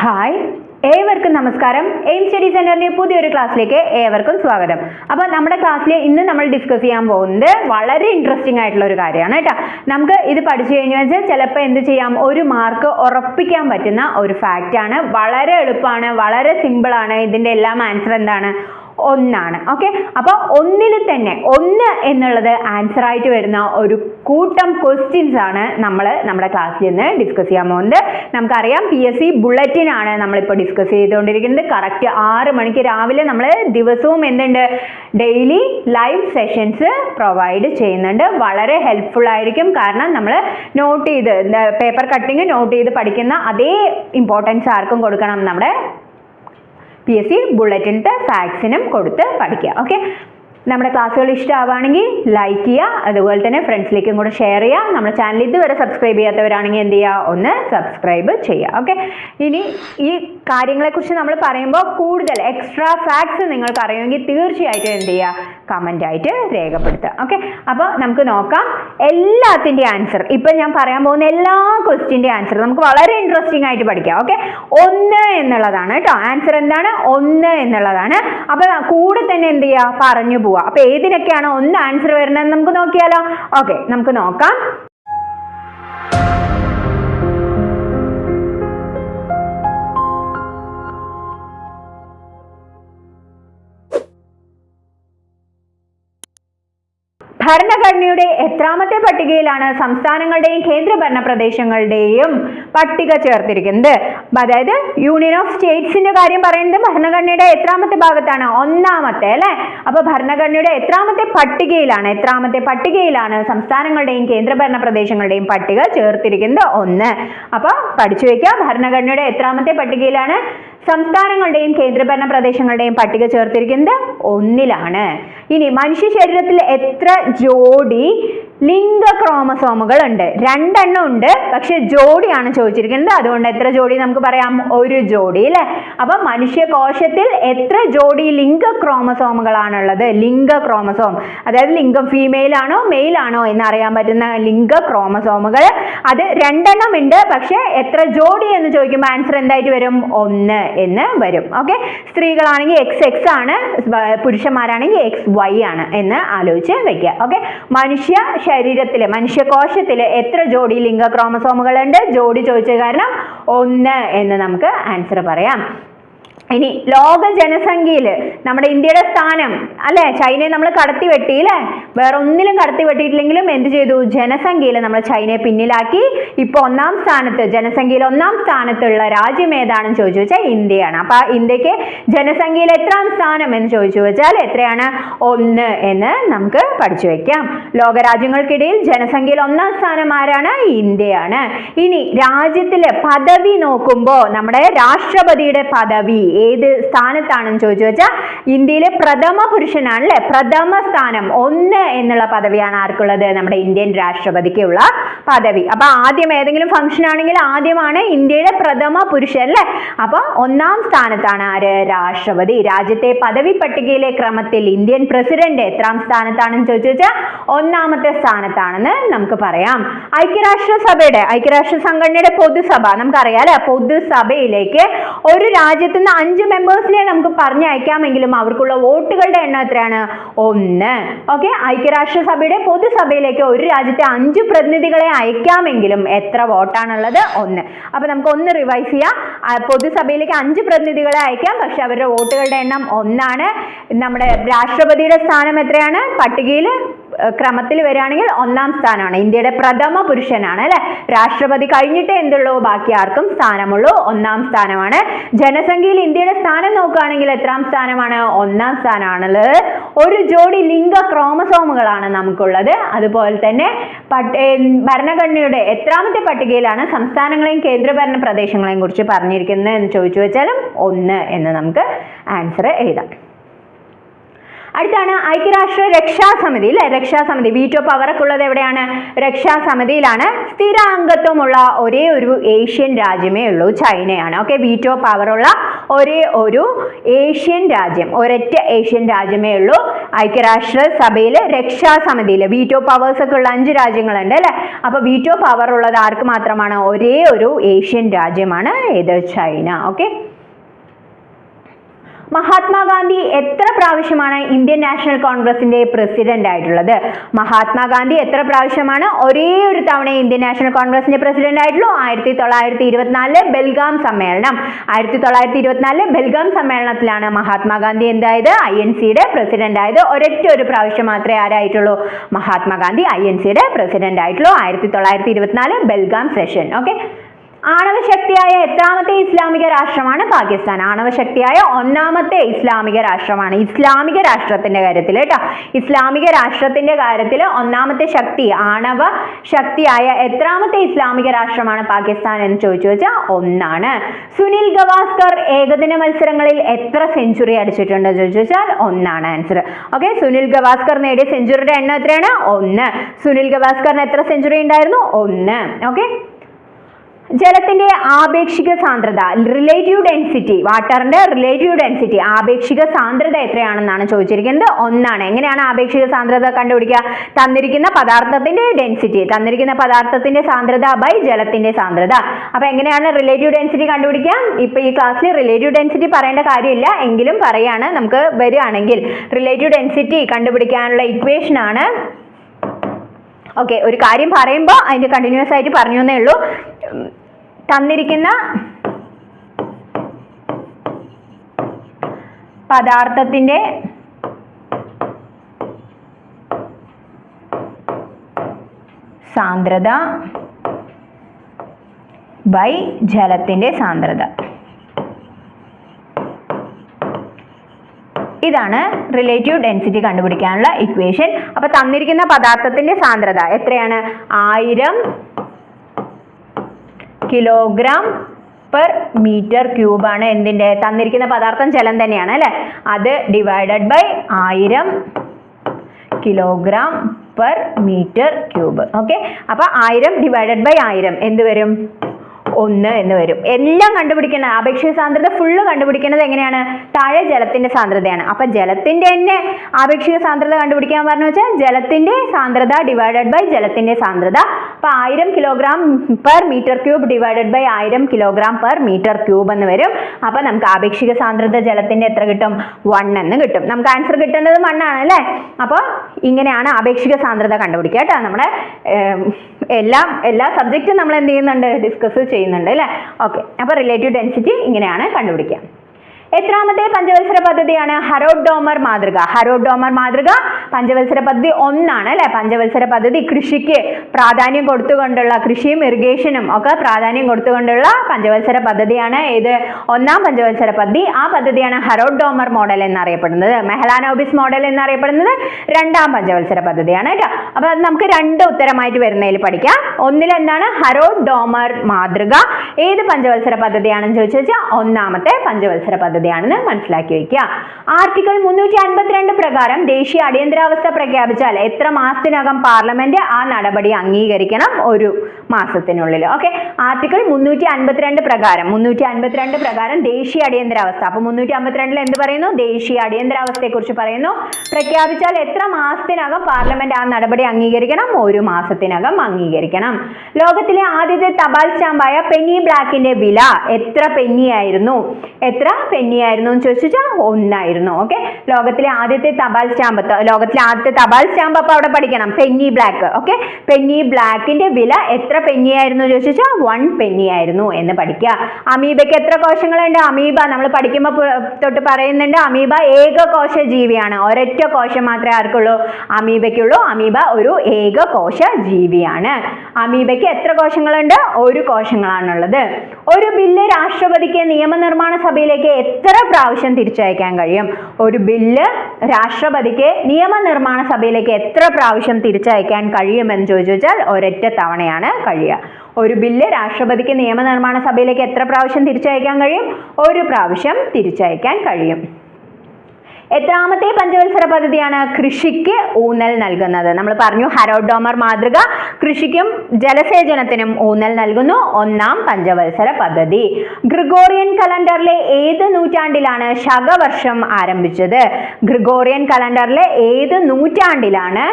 Hi ഏവർക്കും നമസ്കാരം. Aim study സെന്ററിന്റെ പുതിയൊരു ക്ലാസ്സിലേക്ക് ഏവർക്കും സ്വാഗതം. അപ്പോൾ നമ്മുടെ ക്ലാസ്സിൽ ഇന്ന് നമ്മൾ ഡിസ്കസ് ചെയ്യാൻ പോകുന്നത് വളരെ ഇൻട്രസ്റ്റിംഗ് ആയിട്ടുള്ള ഒരു കാര്യമാണ് കേട്ടോ. നമുക്ക് ഇത് പഠിച്ചു കഴിഞ്ഞു വെച്ചാൽ ചിലപ്പോൾ എന്ത് ചെയ്യാം? ഒരു മാർക്ക് ഉറപ്പിക്കാൻ പറ്റുന്ന ഒരു ഫാക്റ്റ് ആണ്. വളരെ എളുപ്പമാണ് വളരെ സിമ്പിളാണ് ഇതിന്റെ എല്ലാം ആൻസർ എന്താണ്? ഒന്നാണ്. ഓക്കെ അപ്പോൾ ഒന്നിൽ തന്നെ ഒന്ന് എന്നുള്ളത് ആൻസർ ആയിട്ട് വരുന്ന ഒരു കൂട്ടം ക്വസ്റ്റ്യൻസ് ആണ് നമ്മൾ നമ്മുടെ ക്ലാസ്സിൽ നിന്ന് ഡിസ്കസ് ചെയ്യാൻ പോകുന്നത്. നമുക്കറിയാം പി എസ് സി ബുള്ളറ്റിൻ ആണ് നമ്മളിപ്പോൾ ഡിസ്കസ് ചെയ്തുകൊണ്ടിരിക്കുന്നത്. കറക്റ്റ് ആറ് മണിക്ക് രാവിലെ നമ്മൾ ദിവസവും എന്തുണ്ട്? ഡെയിലി ലൈവ് സെഷൻസ് പ്രൊവൈഡ് ചെയ്യുന്നുണ്ട്. വളരെ ഹെൽപ്ഫുൾ ആയിരിക്കും. കാരണം നമ്മൾ നോട്ട് ചെയ്ത് പേപ്പർ കട്ടിങ് നോട്ട് ചെയ്ത് പഠിക്കുന്ന അതേ ഇമ്പോർട്ടൻസ് ആർക്കും കൊടുക്കണം നമ്മുടെ പി എസ് സി ബുള്ളറ്റിന്റെ ഫാക്സിനും കൊടുത്ത് പഠിക്കുക ഓക്കെ നമ്മുടെ ക്ലാസ്സുകൾ ഇഷ്ടമാവുകയാണെങ്കിൽ ലൈക്ക് ചെയ്യുക അതുപോലെ തന്നെ ഫ്രണ്ട്സിലേക്കും കൂടെ ഷെയർ ചെയ്യുക. നമ്മുടെ ചാനൽ ഇതുവരെ സബ്സ്ക്രൈബ് ചെയ്യാത്തവരാണെങ്കിൽ എന്ത് ചെയ്യുക? ഒന്ന് സബ്സ്ക്രൈബ് ചെയ്യുക ഓക്കെ ഇനി ഈ കാര്യങ്ങളെക്കുറിച്ച് നമ്മൾ പറയുമ്പോൾ കൂടുതൽ എക്സ്ട്രാ ഫാക്ട്സ് നിങ്ങൾക്ക് അറിയുമെങ്കിൽ തീർച്ചയായിട്ടും എന്ത് ചെയ്യുക? കമന്റ് ആയിട്ട് രേഖപ്പെടുത്തുക ഓക്കെ അപ്പോൾ നമുക്ക് നോക്കാം. എല്ലാത്തിന്റെ ആൻസർ ഇപ്പം ഞാൻ പറയാൻ പോകുന്ന എല്ലാ ക്വസ്റ്റിന്റെ ആൻസർ നമുക്ക് വളരെ ഇൻട്രസ്റ്റിംഗ് ആയിട്ട് പഠിക്കാം ഓക്കെ ഒന്ന് എന്നുള്ളതാണ് കേട്ടോ. ആൻസർ എന്താണ്? ഒന്ന് എന്നുള്ളതാണ്. അപ്പോൾ കൂടെ തന്നെ എന്ത് ചെയ്യുക പറഞ്ഞു പോവുക അപ്പോൾ ഏതിനൊക്കെയാണ് ഒന്ന് ആൻസർ വരുന്നത് നമുക്ക് നോക്കിയാലോ? ഓക്കെ നമുക്ക് നോക്കാം. ഭരണഘടനയുടെ എത്രാമത്തെ പട്ടികയിലാണ് സംസ്ഥാനങ്ങളുടെയും കേന്ദ്രഭരണ പ്രദേശങ്ങളുടെയും പട്ടിക ചേർത്തിരിക്കുന്നത്. അതായത് യൂണിയൻ ഓഫ് സ്റ്റേറ്റ്സിന്റെ കാര്യം പറയുന്നത് ഭരണഘടനയുടെ എത്രാമത്തെ ഭാഗത്താണ്? ഒന്നാമത്തെ അല്ലെ? അപ്പൊ ഭരണഘടനയുടെ എത്രാമത്തെ പട്ടികയിലാണ് എത്രാമത്തെ പട്ടികയിലാണ് സംസ്ഥാനങ്ങളുടെയും കേന്ദ്രഭരണ പ്രദേശങ്ങളുടെയും പട്ടിക ചേർത്തിരിക്കുന്നത്? ഒന്ന്. അപ്പൊ പഠിച്ചു വെക്കുക ഭരണഘടനയുടെ എത്രാമത്തെ പട്ടികയിലാണ്? സംസ്ഥാനങ്ങളുടെയും കേന്ദ്രഭരണ പ്രദേശങ്ങളുടെയും പട്ടിക ചേർത്തിരിക്കുന്നത് ഒന്നിലാണ്. ഇനി മനുഷ്യ ശരീരത്തിൽ എത്ര ജോഡി ലിംഗ ക്രോമസോമുകൾ ഉണ്ട് രണ്ടെണ്ണം ഉണ്ട് പക്ഷെ ജോഡിയാണ് ചോദിച്ചിരിക്കുന്നത്. അതുകൊണ്ട് എത്ര ജോഡി നമുക്ക് പറയാം? ഒരു ജോഡി അല്ലെ? അപ്പൊ മനുഷ്യ കോശത്തിൽ എത്ര ജോഡി ലിംഗ ക്രോമസോമുകളാണുള്ളത് ലിംഗ ക്രോമസോം അതായത് ലിംഗം ഫീമെയിൽ ആണോ മെയിൽ ആണോ എന്ന് അറിയാൻ പറ്റുന്ന ലിംഗ ക്രോമസോമുകൾ അത് രണ്ടെണ്ണം ഉണ്ട് പക്ഷെ എത്ര ജോഡി എന്ന് ചോദിക്കുമ്പോൾ ആൻസർ എന്തായിട്ട് വരും? ഒന്ന്. എന്ന് വരും. ഓക്കെ സ്ത്രീകളാണെങ്കിൽ എക്സ് എക്സ് ആണ് പുരുഷന്മാരാണെങ്കിൽ എക്സ് വൈ ആണ് എന്ന് ആലോചിച്ച് വെക്കുക. ഓക്കെ മനുഷ്യ ശരീരത്തിൽ മനുഷ്യകോശത്തിൽ എത്ര ജോഡി ലിംഗ ക്രോമസോമുകൾ ഉണ്ട് ജോഡി ചോദിച്ച കാരണം ഒന്ന് എന്ന് നമുക്ക് ആൻസർ പറയാം. ഇനി ലോക ജനസംഖ്യയിൽ നമ്മുടെ ഇന്ത്യയുടെ സ്ഥാനം അല്ലെ? ചൈനയെ നമ്മൾ കടത്തി വെട്ടി അല്ലെ വേറെ ഒന്നിലും കടത്തി വെട്ടിയിട്ടില്ലെങ്കിലും എന്ത് ചെയ്തു? ജനസംഖ്യയിൽ നമ്മൾ ചൈനയെ പിന്നിലാക്കി. ഇപ്പൊ ഒന്നാം സ്ഥാനത്ത് ജനസംഖ്യയിൽ ഒന്നാം സ്ഥാനത്തുള്ള രാജ്യം ഏതാണെന്ന് ചോദിച്ചു വെച്ചാൽ ഇന്ത്യയാണ്. അപ്പൊ ഇന്ത്യയ്ക്ക് ജനസംഖ്യയിൽ എത്രാം സ്ഥാനം എന്ന് ചോദിച്ചു വെച്ചാൽ എത്രയാണ്? ഒന്ന് എന്ന് നമുക്ക് പഠിച്ചു വെക്കാം. ലോകരാജ്യങ്ങൾക്കിടയിൽ ജനസംഖ്യയിൽ ഒന്നാം സ്ഥാനം ആരാണ്? ഇന്ത്യയാണ്. ഇനി രാജ്യത്തിലെ പദവി നോക്കുമ്പോൾ നമ്മുടെ രാഷ്ട്രപതിയുടെ പദവി ഏത് സ്ഥാനത്താണെന്ന് ചോദിച്ചു വെച്ചാൽ ഇന്ത്യയിലെ പ്രഥമ പുരുഷനാണ് അല്ലെ പ്രഥമ സ്ഥാനം ഒന്ന് എന്നുള്ള പദവിയാണ് ആർക്കുള്ളത്? നമ്മുടെ ഇന്ത്യൻ രാഷ്ട്രപതിക്കുള്ള പദവി. അപ്പൊ ആദ്യം ഏതെങ്കിലും ഫംഗ്ഷൻ ആണെങ്കിൽ ആദ്യമാണ് ഇന്ത്യയുടെ പ്രഥമ പുരുഷൻ അല്ലെ അപ്പൊ ഒന്നാം സ്ഥാനത്താണ് ആര്? രാഷ്ട്രപതി. രാജ്യത്തെ പദവി പട്ടികയിലെ ക്രമത്തിൽ ഇന്ത്യൻ പ്രസിഡന്റ് എത്രാം സ്ഥാനത്താണെന്ന് ചോദിച്ചു വെച്ചാൽ ഒന്നാമത്തെ സ്ഥാനത്താണെന്ന് നമുക്ക് പറയാം. ഐക്യരാഷ്ട്രസഭയുടെ ഐക്യരാഷ്ട്ര സംഘടനയുടെ പൊതുസഭ. നമുക്കറിയാം അല്ലെ? പൊതുസഭയിലേക്ക് ഒരു രാജ്യത്ത് നിന്ന് അഞ്ച് മെമ്പേഴ്സിനെ നമുക്ക് പറഞ്ഞയക്കാമെങ്കിലും അവർക്കുള്ള വോട്ടുകളുടെ എണ്ണം എത്രയാണ്? ഒന്ന്. ഓക്കെ ഐക്യരാഷ്ട്രസഭയുടെ പൊതുസഭയിലേക്ക് ഒരു രാജ്യത്തെ അഞ്ച് പ്രതിനിധികളെ അയക്കാമെങ്കിലും എത്ര വോട്ടാണുള്ളത്? ഒന്ന്. അപ്പൊ നമുക്ക് ഒന്ന് റിവൈസ് ചെയ്യാം. പൊതുസഭയിലേക്ക് അഞ്ച് പ്രതിനിധികളെ അയക്കാം. പക്ഷെ അവരുടെ വോട്ടുകളുടെ എണ്ണം ഒന്നാണ്. നമ്മുടെ രാഷ്ട്രപതിയുടെ സ്ഥാനം എത്രയാണ്? പട്ടികയിൽ ക്രമത്തിൽ വരികയാണെങ്കിൽ ഒന്നാം സ്ഥാനമാണ്. ഇന്ത്യയുടെ പ്രഥമ പുരുഷനാണ് അല്ലെ? രാഷ്ട്രപതി കഴിഞ്ഞിട്ടേ എന്തുള്ളൂ? ബാക്കി ആർക്കും സ്ഥാനമുള്ളൂ. ഒന്നാം സ്ഥാനമാണ്. ജനസംഖ്യയിൽ ഇന്ത്യയുടെ സ്ഥാനം നോക്കുകയാണെങ്കിൽ എത്രാം സ്ഥാനമാണ്? ഒന്നാം സ്ഥാനമാണുള്ളത്. ഒരു ജോഡി ലിംഗ ക്രോമസോമുകളാണ് നമുക്കുള്ളത്. അതുപോലെ തന്നെ ഭരണഘടനയുടെ എത്രാമത്തെ പട്ടികയിലാണ് സംസ്ഥാനങ്ങളെയും കേന്ദ്രഭരണ പ്രദേശങ്ങളെയും കുറിച്ച് പറഞ്ഞിരിക്കുന്നത് എന്ന് ചോദിച്ചു വെച്ചാലും ഒന്ന് എന്ന് നമുക്ക് ആൻസർ എഴുതാം. അടുത്താണ് ഐക്യരാഷ്ട്ര രക്ഷാസമിതി അല്ലെ രക്ഷാസമിതി. വീറ്റോ പവറൊക്കെ ഉള്ളത് എവിടെയാണ്? രക്ഷാസമിതിയിലാണ്. സ്ഥിര അംഗത്വമുള്ള ഒരേ ഒരു ഏഷ്യൻ രാജ്യമേ ഉള്ളൂ ചൈനയാണ്. ഓക്കെ വീറ്റോ പവറുള്ള ഒരേ ഒരു ഏഷ്യൻ രാജ്യം ഒരൊറ്റ ഏഷ്യൻ രാജ്യമേ ഉള്ളൂ. ഐക്യരാഷ്ട്ര സഭയിൽ രക്ഷാസമിതിയിൽ വീറ്റോ പവേഴ്സ് ഒക്കെ ഉള്ള അഞ്ച് രാജ്യങ്ങളുണ്ട് അല്ലേ അപ്പോൾ വീറ്റോ പവർ ഉള്ളത് ആർക്ക് മാത്രമാണ്? ഒരേ ഒരു ഏഷ്യൻ രാജ്യമാണ് ഏത്? ചൈന. ഓക്കെ മഹാത്മാഗാന്ധി എത്ര പ്രാവശ്യമാണ് ഇന്ത്യൻ നാഷണൽ കോൺഗ്രസിന്റെ പ്രസിഡന്റ് ആയിട്ടുള്ളത് മഹാത്മാഗാന്ധി എത്ര പ്രാവശ്യമാണ് ഒരേ ഒരു തവണ ഇന്ത്യൻ നാഷണൽ കോൺഗ്രസിന്റെ പ്രസിഡന്റ് ആയിട്ടുള്ളൂ ആയിരത്തി തൊള്ളായിരത്തി ഇരുപത്തിനാലിലെ ബെൽഗാം സമ്മേളനം. ആയിരത്തി തൊള്ളായിരത്തി ഇരുപത്തിനാലിലെ ബെൽഗാം സമ്മേളനത്തിലാണ് മഹാത്മാഗാന്ധി എന്തായത്? ഐ എൻ സിയുടെ പ്രസിഡന്റ് ആയത് ഒരൊറ്റ ഒരു പ്രാവശ്യം മാത്രമേ ആരായിട്ടുള്ളൂ? മഹാത്മാഗാന്ധി ഐ എൻ സിയുടെ പ്രസിഡന്റ് ആയിട്ടുള്ളൂ ആയിരത്തി തൊള്ളായിരത്തി ഇരുപത്തിനാല് ബെൽഗാം സെഷൻ. ഓക്കെ? ആണവശക്തിയായ എത്രാമത്തെ ഇസ്ലാമിക രാഷ്ട്രമാണ് പാകിസ്ഥാൻ. ആണവശക്തിയായ ഒന്നാമത്തെ ഇസ്ലാമിക രാഷ്ട്രമാണ് ഇസ്ലാമിക രാഷ്ട്രത്തിന്റെ കാര്യത്തിൽ കേട്ടോ. ഇസ്ലാമിക രാഷ്ട്രത്തിന്റെ കാര്യത്തിൽ ഒന്നാമത്തെ ശക്തി ആണവ ശക്തിയായ എത്രാമത്തെ ഇസ്ലാമിക രാഷ്ട്രമാണ് പാകിസ്ഥാൻ എന്ന് ചോദിച്ചു വെച്ചാൽ ഒന്നാണ്. സുനിൽ ഗവാസ്കർ ഏകദിന മത്സരങ്ങളിൽ എത്ര സെഞ്ചുറി അടിച്ചിട്ടുണ്ട് ചോദിച്ചു വെച്ചാൽ ഒന്നാണ് ആൻസർ ഓക്കെ സുനിൽ ഗവാസ്കർ നേടിയ സെഞ്ചുറിയുടെ എണ്ണം എത്രയാണ്? ഒന്ന്. സുനിൽ ഗവാസ്കറിന് എത്ര സെഞ്ചുറി ഉണ്ടായിരുന്നു? ഒന്ന്. ഓക്കെ ജലത്തിന്റെ ആപേക്ഷിക സാന്ദ്രത റിലേറ്റീവ് ഡെൻസിറ്റി വാട്ടറിന്റെ റിലേറ്റീവ് ഡെൻസിറ്റി ആപേക്ഷിക സാന്ദ്രത എത്രയാണെന്നാണ് ചോദിച്ചിരിക്കുന്നത്? ഒന്നാണ്. എങ്ങനെയാണ് ആപേക്ഷിക സാന്ദ്രത കണ്ടുപിടിക്കുക? തന്നിരിക്കുന്ന പദാർത്ഥത്തിന്റെ ഡെൻസിറ്റി തന്നിരിക്കുന്ന പദാർത്ഥത്തിന്റെ സാന്ദ്രത ബൈ ജലത്തിന്റെ സാന്ദ്രത. അപ്പൊ എങ്ങനെയാണ് റിലേറ്റീവ് ഡെൻസിറ്റി കണ്ടുപിടിക്കാം ഇപ്പൊ ഈ ക്ലാസ്സിൽ റിലേറ്റീവ് ഡെൻസിറ്റി പറയേണ്ട കാര്യമില്ല. എങ്കിലും പറയാണ് നമുക്ക് വരികയാണെങ്കിൽ റിലേറ്റീവ് ഡെൻസിറ്റി കണ്ടുപിടിക്കാനുള്ള ഇക്വേഷൻ ആണ്. ഓക്കെ ഒരു കാര്യം പറയുമ്പോൾ അതിന്റെ കണ്ടിന്യൂസ് ആയിട്ട് പറഞ്ഞു എന്നേ ഉള്ളൂ. തന്നിരിക്കുന്ന പദാർത്ഥത്തിന്റെ സാന്ദ്രത ബൈ ജലത്തിന്റെ സാന്ദ്രത. ഇതാണ് റിലേറ്റീവ് ഡെൻസിറ്റി കണ്ടുപിടിക്കാനുള്ള ഇക്വേഷൻ അപ്പോൾ തന്നിരിക്കുന്ന പദാർത്ഥത്തിന്റെ സാന്ദ്രത എത്രയാണ്? ആയിരം കിലോഗ്രാം പെർ മീറ്റർ ക്യൂബ് ആണ് എന്തിന്റെ തന്നിരിക്കുന്ന പദാർത്ഥം ജലം തന്നെയാണ് അല്ലെ? അത് ഡിവൈഡഡ് ബൈ ആയിരം kilogram per metre cube. Okay അപ്പൊ ആയിരം ഡിവൈഡഡ് ബൈ ആയിരം എന്ത് വരും? ഒന്ന് എന്ന് വരും. എല്ലാം കണ്ടുപിടിക്കുന്നത് ആപേക്ഷിക സാന്ദ്രത ഫുള്ള് കണ്ടുപിടിക്കുന്നത് എങ്ങനെയാണ്? താഴെ ജലത്തിന്റെ സാന്ദ്രതയാണ്. അപ്പൊ ജലത്തിന്റെ തന്നെ ആപേക്ഷിക സാന്ദ്രത കണ്ടുപിടിക്കാൻ പറഞ്ഞു വെച്ചാൽ ജലത്തിന്റെ സാന്ദ്രത ഡിവൈഡഡ് ബൈ ജലത്തിന്റെ സാന്ദ്രത. അപ്പൊ ആയിരം kilogram per metre cube divided by ആയിരം കിലോഗ്രാം പെർ മീറ്റർ ക്യൂബ് എന്ന് വരും. അപ്പൊ നമുക്ക് ആപേക്ഷിക സാന്ദ്രത ജലത്തിന്റെ എത്ര കിട്ടും? വൺ എന്ന് കിട്ടും. നമുക്ക് ആൻസർ കിട്ടേണ്ടത് ആണ് അല്ലേ? അപ്പോൾ ഇങ്ങനെയാണ് ആപേക്ഷിക സാന്ദ്രത കണ്ടുപിടിക്കുക കേട്ടോ. നമ്മുടെ എല്ലാം എല്ലാ സബ്ജക്റ്റും നമ്മൾ എന്ത് ചെയ്യുന്നുണ്ട്? ഡിസ്കസ് ചെയ്യുന്നുണ്ട് അല്ലേ? ഓക്കെ അപ്പോൾ റിലേറ്റീവ് ഡെൻസിറ്റി ഇങ്ങനെയാണ് കണ്ടുപിടിക്കുക. എത്രാമത്തെ പഞ്ചവത്സര പദ്ധതിയാണ് ഹരോഡ് ഡോമർ മാതൃക. ഹരോഡ് ഡോമർ മാതൃക പഞ്ചവത്സര പദ്ധതി ഒന്നാണ് അല്ലെ? പഞ്ചവത്സര പദ്ധതി കൃഷിക്ക് പ്രാധാന്യം കൊടുത്തുകൊണ്ടുള്ള കൃഷിയും ഇറിഗേഷനും ഒക്കെ പ്രാധാന്യം കൊടുത്തുകൊണ്ടുള്ള പഞ്ചവത്സര പദ്ധതിയാണ് ഏത് ഒന്നാം പഞ്ചവത്സര പദ്ധതി. ആ പദ്ധതിയാണ് ഹരോഡ് ഡോമർ മോഡൽ എന്നറിയപ്പെടുന്നത്. മെഹലാനോബിസ് മോഡൽ എന്നറിയപ്പെടുന്നത് രണ്ടാം പഞ്ചവത്സര പദ്ധതിയാണ് കേട്ടോ. അപ്പൊ നമുക്ക് രണ്ട് ഉത്തരമായിട്ട് വരുന്നതിൽ പഠിക്കാം. ഒന്നിൽ എന്താണ്? ഹരോഡ് ഡോമർ മാതൃക. ഏത് പഞ്ചവത്സര പദ്ധതിയാണെന്ന് ചോദിച്ചു വെച്ചാൽ ഒന്നാമത്തെ പഞ്ചവത്സര പദ്ധതിയാണെന്ന് മനസ്സിലാക്കി വയ്ക്കുക. ആർട്ടിക്കിൾ മുന്നൂറ്റി അൻപത്തിരണ്ട് പ്രകാരം ദേശീയ അടിയന്തരാവസ്ഥ പ്രഖ്യാപിച്ചാൽ എത്ര മാസത്തിനകം പാർലമെന്റ് ആ നടപടി അംഗീകരിക്കണം ഒരു മാസത്തിനുള്ളിൽ? ഓക്കെ. ആർട്ടിക്കിൾ മുന്നൂറ്റി അൻപത്തിരണ്ട് പ്രകാരം മുന്നൂറ്റി അൻപത്തിരണ്ട് പ്രകാരം ദേശീയ അടിയന്തരാവസ്ഥ. അപ്പൊ മുന്നൂറ്റി അമ്പത്തിരണ്ടിൽ എന്ത് പറയുന്നു? ദേശീയ അടിയന്തരാവസ്ഥയെ കുറിച്ച് പറയുന്നു. പ്രഖ്യാപിച്ചാൽ എത്ര മാസത്തിനകം പാർലമെന്റ് ആ നടപടി അംഗീകരിക്കണം? ഒരു മാസത്തിനകം അംഗീകരിക്കണം. ലോകത്തിലെ ആദ്യത്തെ തപാൽ സ്റ്റാമ്പായ പെന്നി ബ്ലാക്കിന്റെ വില എത്ര പെന്നിയായിരുന്നു? എത്ര പെന്നിയായിരുന്നു എന്ന് ചോദിച്ചാൽ ഒന്നായിരുന്നു ഓക്കെ ലോകത്തിലെ ആദ്യത്തെ തപാൽ സ്റ്റാമ്പ് ലോകത്തിലെ ആദ്യത്തെ തപാൽ സ്റ്റാമ്പ് അപ്പൊ അവിടെ പഠിക്കണം. Penny Black okay? പെന്നി ബ്ലാക്കിന്റെ വില എത്ര പെന്നിയായിരുന്നു ചോദിച്ചാൽ വൺ പെന്നിയായിരുന്നു എന്ന് പഠിക്കുക. അമീബയ്ക്ക് എത്ര കോശങ്ങളുണ്ട്? അമീബ നമ്മൾ പഠിക്കുമ്പോൾ തൊട്ട് പറയുന്നുണ്ട് അമീബ ഏക കോശ ജീവിയാണ് ഒരൊറ്റ കോശം മാത്രമേ ആർക്കുള്ളൂ. അമീബയ്ക്കുള്ളൂ അമീബ ഒരു ഏക കോശ ജീവിയാണ് അമീബയ്ക്ക് എത്ര കോശങ്ങളുണ്ട്? ഒരു കോശങ്ങളാണുള്ളത്. ഒരു ബില്ല് രാഷ്ട്രപതിക്ക് നിയമനിർമ്മാണ സഭയിലേക്ക് എത്ര പ്രാവശ്യം തിരിച്ചയക്കാൻ കഴിയും? ഒരു ബില്ല് രാഷ്ട്രപതിക്ക് നിയമനിർമ്മാണ സഭയിലേക്ക് എത്ര പ്രാവശ്യം തിരിച്ചയക്കാൻ കഴിയുമെന്ന് ചോദിച്ചു വെച്ചാൽ ഒരൊറ്റ തവണയാണ് കഴിയുക. ഒരു ബില്ല് രാഷ്ട്രപതിക്ക് നിയമനിർമ്മാണ സഭയിലേക്ക് എത്ര പ്രാവശ്യം തിരിച്ചയക്കാൻ കഴിയും? ഒരു പ്രാവശ്യം തിരിച്ചയക്കാൻ കഴിയും. എത്രാമത്തെ പഞ്ചവത്സര പദ്ധതിയാണ് കൃഷിക്ക് ഊന്നൽ നൽകുന്നത്. നമ്മൾ പറഞ്ഞു ഹരോഡ് ഡോമർ മാതൃക കൃഷിക്കും ജലസേചനത്തിനും ഊന്നൽ നൽകുന്നു. ഒന്നാം പഞ്ചവത്സര പദ്ധതി. ഗ്രിഗോറിയൻ കലണ്ടറിലെ ഏത് നൂറ്റാണ്ടിലാണ് ശകവർഷം ആരംഭിച്ചത്? ഗ്രിഗോറിയൻ കലണ്ടറിലെ ഏത് നൂറ്റാണ്ടിലാണ്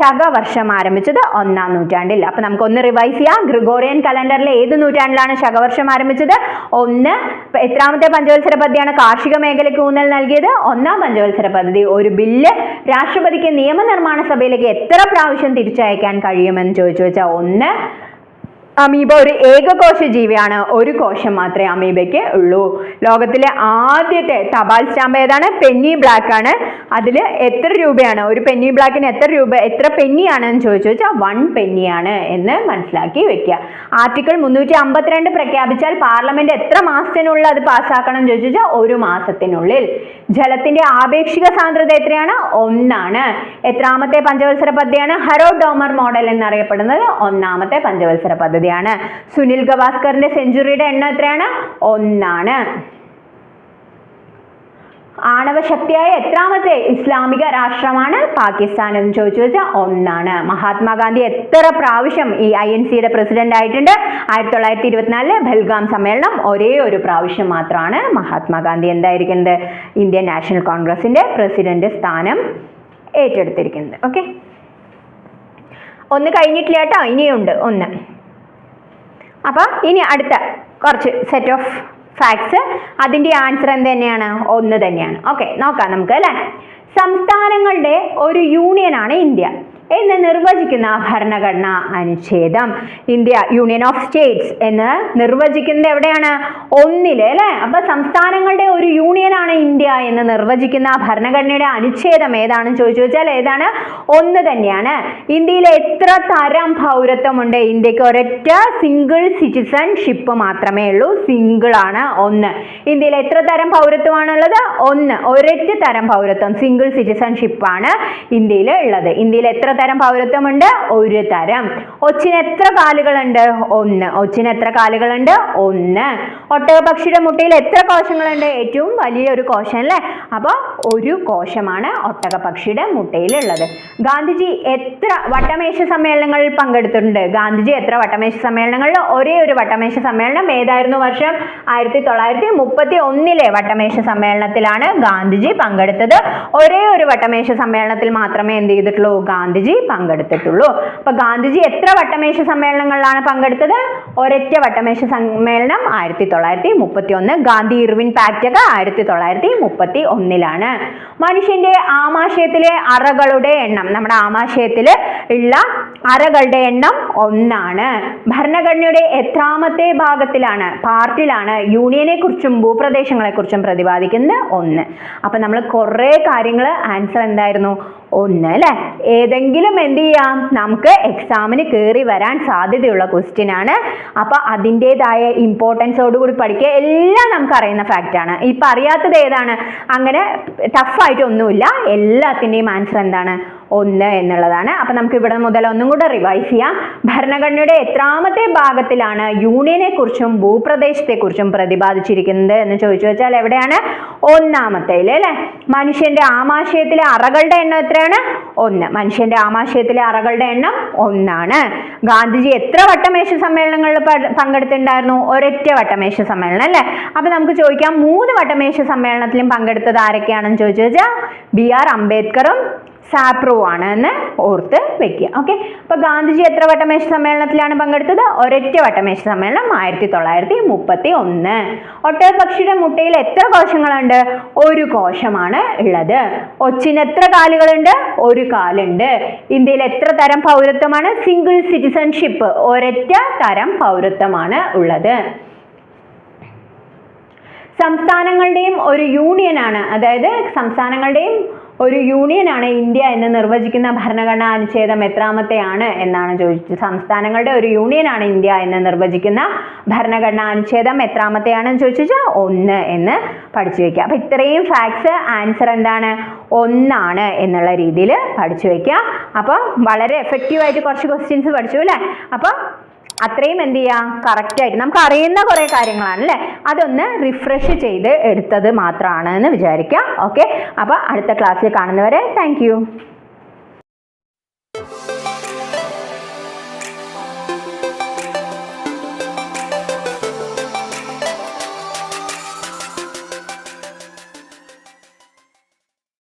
ശകവർഷം ആരംഭിച്ചത്? ഒന്നാം നൂറ്റാണ്ടിൽ. അപ്പൊ നമുക്കൊന്ന് റിവൈസ് ചെയ്യാം. ഗ്രിഗോറിയൻ കലണ്ടറിലെ ഏത് നൂറ്റാണ്ടിലാണ് ശകവർഷം ആരംഭിച്ചത്? ഒന്ന് എത്രാമത്തെ പഞ്ചവത്സര പദ്ധതിയാണ് കാർഷിക മേഖലയ്ക്ക് ഊന്നൽ നൽകിയത്? ഒന്നാം പഞ്ചവത്സര പദ്ധതി ഒരു ബില്ല് രാഷ്ട്രപതിക്ക് നിയമനിർമ്മാണ സഭയിലേക്ക് എത്ര പ്രാവശ്യം തിരിച്ചയക്കാൻ കഴിയുമെന്ന് ചോദിച്ചു വെച്ചാൽ ഒന്ന് അമീബ ഒരു ഏകകോശ ജീവിയാണ് ഒരു കോശം മാത്രമേ അമീബയ്ക്ക് ഉള്ളൂ. ലോകത്തിലെ ആദ്യത്തെ തപാൽ സ്റ്റാമ്പ് ഏതാണ്? പെന്നി ബ്ലാക്ക് ആണ്. അതിൽ എത്ര രൂപയാണ്? ഒരു പെന്നി ബ്ലാക്കിന് എത്ര രൂപ എത്ര പെന്നിയാണ് എന്ന് ചോദിച്ചു വെച്ചാൽ വൺ പെന്നിയാണ് എന്ന് മനസ്സിലാക്കി വെക്കുക. ആർട്ടിക്കിൾ മുന്നൂറ്റി അമ്പത്തിരണ്ട് പ്രഖ്യാപിച്ചാൽ പാർലമെന്റ് എത്ര മാസത്തിനുള്ളിൽ അത് പാസ്സാക്കണം എന്ന് ചോദിച്ചു വെച്ചാൽ ഒരു മാസത്തിനുള്ളിൽ. ജലത്തിന്റെ ആപേക്ഷിക സാന്ദ്രത എത്രയാണ്? ഒന്നാണ്. എത്രാമത്തെ പഞ്ചവത്സര പദ്ധതിയാണ്? ഹരോ ഡോമർ മോഡൽ എന്നറിയപ്പെടുന്നത് ഒന്നാമത്തെ പഞ്ചവത്സര പദ്ധതിയാണ് സുനിൽ ഗവാസ്കറിന്റെ സെഞ്ചുറിയുടെ എണ്ണം എത്രയാണ്? ഒന്നാണ്. ആണവ ആണവശക്തിയായ എത്രാമത്തെ ഇസ്ലാമിക രാഷ്ട്രമാണ്? പാകിസ്ഥാൻ എന്ന് ചോദിച്ചു വെച്ചാൽ ഒന്നാണ്. മഹാത്മാഗാന്ധി എത്ര പ്രാവശ്യം ഈ ഐ എൻ സിയുടെ പ്രസിഡന്റ് ആയിട്ടുണ്ട്? ആയിരത്തി തൊള്ളായിരത്തി ഇരുപത്തിനാലിലെ ബൽഗാം സമ്മേളനം ഒരേ ഒരു പ്രാവശ്യം മാത്രമാണ്. മഹാത്മാഗാന്ധി എന്തായിരിക്കുന്നത്? ഇന്ത്യൻ നാഷണൽ കോൺഗ്രസിന്റെ പ്രസിഡന്റ് സ്ഥാനം ഏറ്റെടുത്തിരിക്കുന്നത്. ഓക്കെ? ഒന്ന് കഴിഞ്ഞിട്ടില്ല കേട്ടോ. ഇനിയുണ്ട്. ഒന്ന്. അപ്പോൾ ഇനി അടുത്ത കുറച്ച് സെറ്റ് ഓഫ് ഫാക്ട്സ് അതിന്റെ ആൻസർ എന്ത് തന്നെയാണ്? ഒന്ന് തന്നെയാണ്. ഓക്കെ നോക്കാം നമുക്ക് അല്ലേ? സംസ്ഥാനങ്ങളുടെ ഒരു യൂണിയനാണ് ഇന്ത്യ. എന്ന് നിർവചിക്കുന്ന ഭരണഘടന അനുച്ഛേദം. ഇന്ത്യ യൂണിയൻ ഓഫ് സ്റ്റേറ്റ്സ് എന്ന് നിർവചിക്കുന്നത് എവിടെയാണ്? ഒന്നിൽ അല്ലേ? അപ്പൊ സംസ്ഥാനങ്ങളുടെ ഒരു യൂണിയനാണ് ഇന്ത്യ എന്ന് നിർവചിക്കുന്ന ഭരണഘടനയുടെ അനുച്ഛേദം ഏതാണെന്ന് ചോദിച്ചു വെച്ചാൽ ഏതാണ്? ഒന്ന് തന്നെയാണ്. ഇന്ത്യയിൽ എത്ര തരം പൗരത്വമുണ്ട്? ഇന്ത്യയ്ക്ക് ഒരൊറ്റ സിംഗിൾ സിറ്റിസൺഷിപ്പ് മാത്രമേ ഉള്ളൂ. സിംഗിൾ ആണ് ഒന്ന്. ഇന്ത്യയിൽ എത്ര തരം പൗരത്വമാണുള്ളത്? ഒന്ന്. ഒരൊറ്റ തരം പൗരത്വം സിംഗിൾ സിറ്റിസൺഷിപ്പ് ആണ് ഇന്ത്യയിൽ ഉള്ളത്. ഇന്ത്യയിൽ എത്ര തരം പൗരത്വമുണ്ട് ഒരു തരം. ഒച്ചിന് എത്ര കാലുകളുണ്ട്? ഒന്ന്. ഒച്ചിന് എത്ര കാലുകളുണ്ട്? ഒന്ന്. ഒട്ടകപക്ഷിയുടെ മുട്ടയിൽ എത്ര കോശങ്ങളുണ്ട്? ഏറ്റവും വലിയൊരു കോശം അല്ലേ അപ്പോൾ ഒരു കോശമാണ് ഒട്ടകപക്ഷിയുടെ മുട്ടയിലുള്ളത്. ഗാന്ധിജി എത്ര വട്ടമേശ സമ്മേളനങ്ങളിൽ പങ്കെടുത്തിട്ടുണ്ട്? ഗാന്ധിജി എത്ര വട്ടമേശ സമ്മേളനങ്ങളിൽ? ഒരേ ഒരു വട്ടമേശ സമ്മേളനം ഏതായിരുന്നു വർഷം? ആയിരത്തി തൊള്ളായിരത്തി മുപ്പത്തി ഒന്നിലെ വട്ടമേശ സമ്മേളനത്തിലാണ് ഗാന്ധിജി പങ്കെടുത്തത്. ഒരേ ഒരു വട്ടമേശ സമ്മേളനത്തിൽ മാത്രമേ എന്ത് ചെയ്തിട്ടുള്ളൂ? ഗാന്ധിജി പങ്കെടുത്തിട്ടുള്ളൂ. അപ്പൊ ഗാന്ധിജി എത്ര വട്ടമേശ സമ്മേളനങ്ങളിലാണ് പങ്കെടുത്തത്? ഒരൊറ്റ വട്ടമേശ സമ്മേളനം ആയിരത്തി തൊള്ളായിരത്തി മുപ്പത്തി ഒന്ന് ഗാന്ധി ഇർവിൻ പാറ്റക ആയിരത്തി തൊള്ളായിരത്തി മുപ്പത്തി ഒന്നിലാണ് മനുഷ്യന്റെ ആമാശയത്തിലെ അറകളുടെ എണ്ണം നമ്മുടെ ആമാശയത്തിൽ ഉള്ള അറകളുടെ എണ്ണം ഒന്നാണ്. ഭരണഘടനയുടെ എത്രാമത്തെ ഭാഗത്തിലാണ് പാർട്ടിലാണ് യൂണിയനെ കുറിച്ചും ഭൂപ്രദേശങ്ങളെ കുറിച്ചും പ്രതിപാദിക്കുന്നത് ഒന്ന്. അപ്പൊ നമ്മൾ കുറേ കാര്യങ്ങൾ ആൻസർ എന്തായിരുന്നു? ഒന്ന് അല്ലേ? ഏതെങ്കിലും എന്ത് ചെയ്യാം? നമുക്ക് എക്സാമിന് കയറി വരാൻ സാധ്യതയുള്ള ക്വസ്റ്റ്യൻ ആണ്. അപ്പൊ അതിന്റെതായ ഇമ്പോർട്ടൻസോടുകൂടി പഠിക്കുക. എല്ലാം നമുക്ക് അറിയുന്ന ഫാക്റ്റ് ആണ്. ഇപ്പൊ അറിയാത്തത് ഏതാണ്? അങ്ങനെ ടഫായിട്ടൊന്നുമില്ല എല്ലാത്തിന്റെയും ആൻസർ എന്താണ്? ഒന്ന് എന്നുള്ളതാണ്. അപ്പൊ നമുക്ക് ഇവിടെ മുതൽ ഒന്നും കൂടെ റിവൈസ് ചെയ്യാം. ഭരണഘടനയുടെ എത്രാമത്തെ ഭാഗത്തിലാണ് യൂണിയനെ കുറിച്ചും ഭൂപ്രദേശത്തെ കുറിച്ചും പ്രതിപാദിച്ചിരിക്കുന്നത് എന്ന് ചോദിച്ചു വെച്ചാൽ എവിടെയാണ്? ഒന്നാമത്തേൽ അല്ലേ? മനുഷ്യന്റെ ആമാശയത്തിലെ അറകളുടെ എണ്ണം എത്രയാണ്? ഒന്ന്. മനുഷ്യന്റെ ആമാശയത്തിലെ അറകളുടെ എണ്ണം ഒന്നാണ്. ഗാന്ധിജി എത്ര വട്ടമേശ സമ്മേളനങ്ങളിൽ പങ്കെടുത്തിട്ടുണ്ടായിരുന്നു? ഒരൊറ്റ വട്ടമേശ സമ്മേളനം അല്ലേ? അപ്പൊ നമുക്ക് ചോദിക്കാം മൂന്ന് വട്ടമേശ സമ്മേളനത്തിലും പങ്കെടുത്തത് ആരൊക്കെയാണെന്ന് ചോദിച്ചു വെച്ചാൽ ബി ആർ അംബേദ്കറും സാപ്രോ ആണ് എന്ന് ഓർത്ത് വെക്കുക. ഓക്കെ അപ്പൊ ഗാന്ധിജി എത്ര വട്ടമേശ സമ്മേളനത്തിലാണ് പങ്കെടുത്തത്? ഒരൊറ്റ വട്ടമേശ സമ്മേളനം ആയിരത്തി തൊള്ളായിരത്തി മുപ്പത്തി ഒന്ന് ഒട്ടകപക്ഷിയുടെ മുട്ടയിൽ എത്ര കോശങ്ങളുണ്ട്? ഒരു കോശമാണ് ഉള്ളത്. ഒച്ചിന് എത്ര കാലുകളുണ്ട്? ഒരു കാലുണ്ട്. ഇന്ത്യയിൽ എത്ര തരം പൗരത്വമാണ്? സിംഗിൾ സിറ്റിസൺഷിപ്പ് ഒരൊറ്റ തരം പൗരത്വമാണ് ഉള്ളത്. സംസ്ഥാനങ്ങളുടെയും ഒരു യൂണിയനാണ് അതായത് സംസ്ഥാനങ്ങളുടെയും ഒരു യൂണിയനാണ് ഇന്ത്യ എന്ന് നിർവചിക്കുന്ന ഭരണഘടനാ അനുച്ഛേദം എത്രാമത്തെയാണ് എന്നാണ് ചോദിച്ചത്. സംസ്ഥാനങ്ങളുടെ ഒരു യൂണിയനാണ് ഇന്ത്യ എന്ന് നിർവചിക്കുന്ന ഭരണഘടനാ അനുച്ഛേദം എത്രാമത്തെയാണെന്ന് ചോദിച്ചാൽ ഒന്ന് എന്ന് പഠിച്ചു വെക്കുക. അപ്പൊ ഇത്രയും ഫാക്ട്സ് ആൻസർ എന്താണ്? ഒന്നാണ് എന്നുള്ള രീതിയിൽ പഠിച്ചു വെക്കുക. അപ്പോൾ വളരെ എഫക്റ്റീവായിട്ട് കുറച്ച് ക്വസ്റ്റ്യൻസ് പഠിച്ചു അല്ലേ? അപ്പോൾ അത്രയും എന്ത് ചെയ്യാം? കറക്റ്റ് ആയിട്ട്. നമുക്ക് അറിയുന്ന കുറേ കാര്യങ്ങളാണ് അല്ലേ? അതൊന്ന് റിഫ്രഷ് ചെയ്ത് എടുത്തത് മാത്രമാണ് എന്ന് വിചാരിക്കാം. ഓക്കെ അപ്പോൾ അടുത്ത ക്ലാസ്സിൽ കാണുന്നവരെ താങ്ക്